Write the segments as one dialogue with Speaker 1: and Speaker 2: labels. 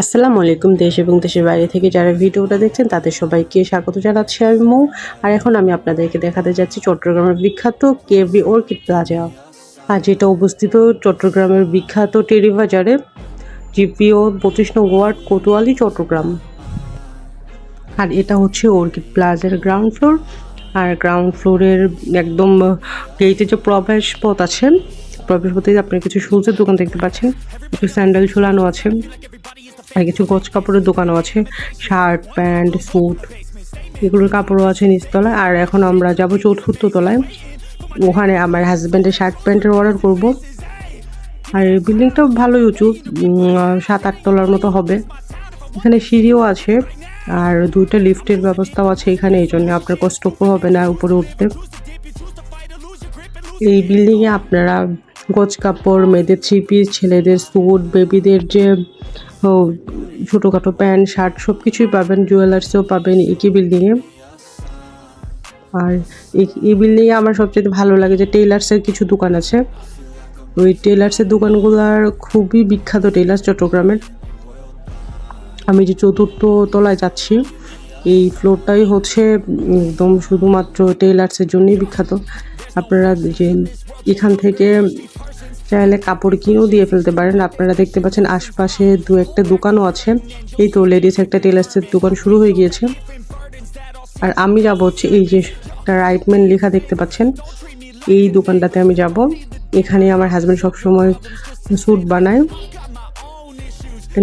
Speaker 1: আসসালামু আলাইকুম, দেশ এবং দেশের বাইরে থেকে যারা ভিডিওটা দেখছেন, তাদের সবাইকে স্বাগত জানাচ্ছি আমি মৌ। আর এখন আমি আপনাদেরকে দেখাতে যাচ্ছি চট্টগ্রামের বিখ্যাত কেভি অর্কিড প্লাজা। আর যেটা অবস্থিত চট্টগ্রামের বিখ্যাত টেরি বাজারে জিপিও পঁচিশ নং ওয়ার্ড, কোতোয়ালি, চট্টগ্রাম। আর এটা হচ্ছে অর্কিড প্লাজার গ্রাউন্ড ফ্লোর। আর গ্রাউন্ড ফ্লোরের একদম গেটে যে প্রবেশ পথ আছে প্রবেশ পথে আপনি কিছু শুজের দোকান দেখতে পাচ্ছেন। কিছু স্যান্ডেল ঝুলানো আছে। আর কিছু গোছ কাপড়ের দোকানও আছে। শার্ট, প্যান্ট, স্যুট, এগুলোর কাপড়ও আছে নিচতলায় আর এখন আমরা যাব চতুর্থ তলায়। ওখানে আমার হাজব্যান্ডের শার্ট প্যান্টের অর্ডার করব। আর এই বিল্ডিংটাও ভালোই উঁচু সাত আট তলার মতো হবে। এখানে সিঁড়িও আছে, আর দুইটা লিফটের ব্যবস্থাও আছে এখানে, এই জন্য আপনার কষ্ট হবে না উপরে উঠতে। এই বিল্ডিংয়ে আপনারা গোছ কাপড়, মেয়েদের পিস ছেলেদের স্যুট বেবিদের যে ছোটোখাটো প্যান্ট, শার্ট সব কিছুই পাবেন, জুয়েলার্সও পাবেন একই বিল্ডিংয়ে আর এই- বিল্ডিংয়ে আমার সবচেয়ে ভালো লাগে যে টেইলার্সের কিছু দোকান আছে। ওই টেইলার্সের দোকানগুলোর খুবই বিখ্যাত টেইলার্স চট্টগ্রামের। আমি যে চতুর্থ তলায় যাচ্ছি, এই ফ্লোরটাই হচ্ছে একদম শুধুমাত্র টেইলার্সের জন্যই বিখ্যাত। আপনারা যে এখান থেকে চাইলে কাপড় কিনেও দিয়ে ফেলতে পারেন। আপনারা দেখতে পাচ্ছেন আশপাশে দু একটা দোকানও আছে। এই তো লেডিস একটা টেলার্সের দোকান শুরু হয়ে গিয়েছে। আর আমি যাব হচ্ছে এই যে একটা রাইটম্যান লেখা দেখতে পাচ্ছেন। এই দোকানটাতে আমি যাব। এখানে আমার হাজব্যান্ড সবসময় স্যুট বানায়।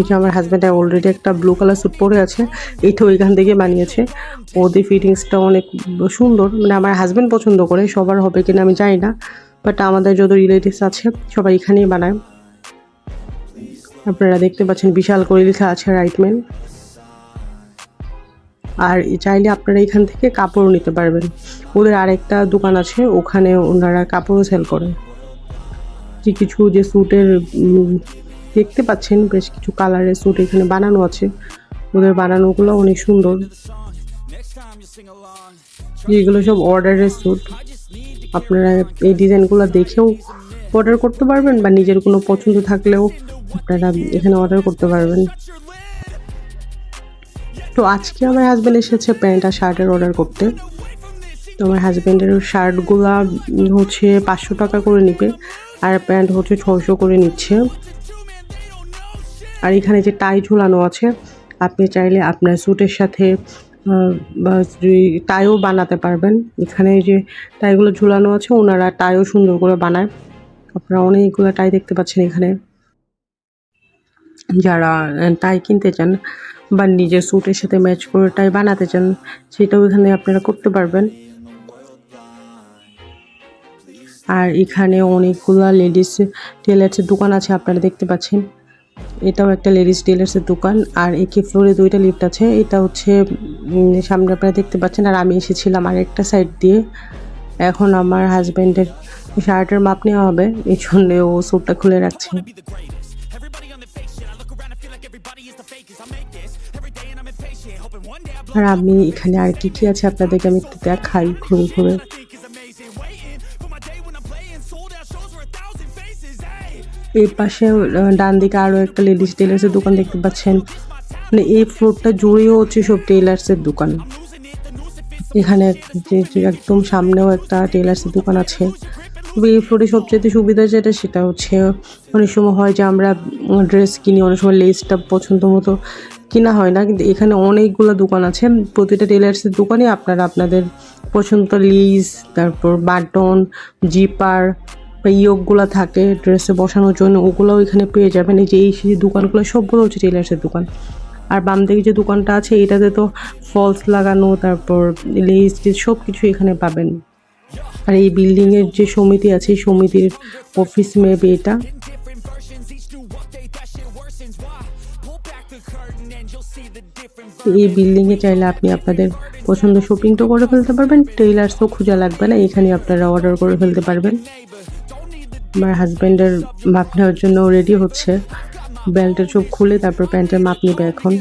Speaker 1: যে আমার হাজব্যান্ড অলরেডি একটা ব্লু কালার স্যুট পরে আছে। এইটা ওইখান থেকে বানিয়েছে। ওদের ফিটিংসটা অনেক সুন্দর। মানে আমার হাজব্যান্ড পছন্দ করে, সবার হবে কিনা আমি জানি না। বাট আমাদের যত রিলেটিভস আছে, সবাই এখানেই বানায়। আপনারা দেখতে পাচ্ছেন বিশাল করে লেখা আছে রাইটম্যান আর চাইলে আপনারা এখান থেকে কাপড়ও নিতে পারবেন। ওদের আরেকটা দোকান আছে, ওখানে ওনারা কাপড়ও সেল করে। যে কিছু যে স্যুটের দেখতে পাচ্ছেন, বেশ কিছু কালারের স্যুট এখানে বানানো আছে। ওদের বানানোগুলো অনেক সুন্দর। এগুলো সব অর্ডারের স্যুট আপনারা এই ডিজাইনগুলো দেখেও অর্ডার করতে পারবেন বা নিজের কোনো পছন্দ থাকলেও আপনারা এখানে অর্ডার করতে পারবেন। তো আজকে আমার হাজব্যান্ড এসেছে প্যান্ট আর শার্টের অর্ডার করতে। তো আমার হাজব্যান্ডের শার্টগুলা হচ্ছে পাঁচশো টাকা করে নিবে আর প্যান্ট হচ্ছে ছশো করে নিচ্ছে। আর এখানে যে টাই ঝুলানো আছে, আপনি চাইলে আপনার স্যুটের সাথে টাইও বানাতে পারবেন। এখানে যে টাইগুলো ঝুলানো আছে, ওনারা টাইও সুন্দর করে বানায়। আপনারা অনেকগুলো টাই দেখতে পাচ্ছেন এখানে। যারা টাই কিনতে চান বা নিজের স্যুটের সাথে ম্যাচ করে টাই বানাতে চান, সেটাও এখানে আপনারা করতে পারবেন। আর এখানে অনেকগুলা লেডিস টেলার্সের দোকান আছে, আপনারা দেখতে পাচ্ছেন। এটাও একটা লেডিস টেলার্সের দোকান। আর একে ফ্লোরে দুইটা লিফট আছে। এটা হচ্ছে সামনে আপনারা দেখতে পাচ্ছেন, আর আমি এসেছিলাম আরেকটা সাইড দিয়ে। এখন আমার হাজব্যান্ডের শার্টের মাপ নেওয়া হবে এই জন্য ও স্যুটটা খুলে রাখছে। আর আমি এখানে আর কি কি আছে আপনাদেরকে আমি একটু দেখাই, ঘুরে ঘুরে। এই পাশে ডান দিকে আরও একটা লেডিস টেলার্সের দোকান দেখতে পাচ্ছেন। মানে এই ফ্লোরটা জুড়েও হচ্ছে সব টেলার্সের দোকান। এখানে একদম সামনেও একটা টেলার্সের দোকান আছে। এই ফ্লোরে সবচেয়ে সুবিধা যেটা, সেটা হচ্ছে অনেক সময় হয় যে আমরা ড্রেস কিনি, অনেক সময় লেসটা পছন্দ মতো কিনা হয় না। কিন্তু এখানে অনেকগুলো দোকান আছে। প্রতিটা টেলার্সের দোকানে আপনারা আপনাদের পছন্দ লিস তারপর বাটন জিপার বা ইয়োগগুলো থাকে ড্রেসে বসানোর জন্য, ওগুলোও এখানে পেয়ে যাবেন। এই যে এই দোকানগুলো, সবগুলো হচ্ছে টেলার্সের দোকান। আর বাম দিকে যে দোকানটা আছে, এটাতে তো ফলস লাগানো, তারপর লেস সব কিছু এখানে পাবেন। আর এই বিল্ডিংয়ের যে সমিতি আছে সমিতির অফিস মেবি এটা। এই বিল্ডিংয়ে চাইলে আপনি আপনাদের পছন্দ শপিংটাও করে ফেলতে পারবেন টেইলার্সও খোঁজা লাগবে না এখানে আপনারা অর্ডার করে ফেলতে পারবেন। আমার হাজব্যান্ডের মাপ নেওয়ার জন্য রেডি হচ্ছে। বেল্টের চোখ খুলে তারপর প্যান্টের মাপ নেবে এখন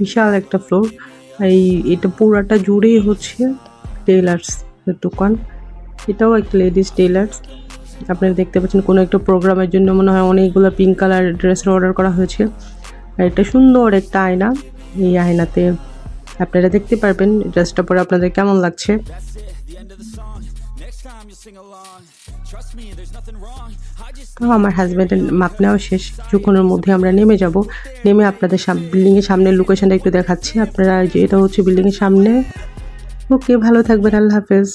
Speaker 1: বিশাল একটা ফ্লোর এই, এটা পুরাটা জুড়েই হচ্ছে টেলার্স দোকান। এটাও একটা লেডিস টেলার্স আপনারা দেখতে পাচ্ছেন কোনো একটা প্রোগ্রামের জন্য মনে হয় অনেকগুলো পিঙ্ক কালার ড্রেসের অর্ডার করা হয়েছে। আর এটা সুন্দর একটা আয়না। এই আয়নাতে। আপনারা দেখতে পারবেন ড্রেসটা পরে আপনাদের কেমন লাগছে। তো আমার হাজব্যান্ডের মাপ নেওয়া শেষ। কিছুক্ষণের মধ্যে আমরা নেমে যাব। নেমে আপনাদের বিল্ডিংয়ের সামনে লোকেশনটা একটু দেখাচ্ছি। আপনারা এটা হচ্ছে বিল্ডিংয়ের সামনে। ওকে, ভালো থাকবেন, আল্লাহ হাফেজ।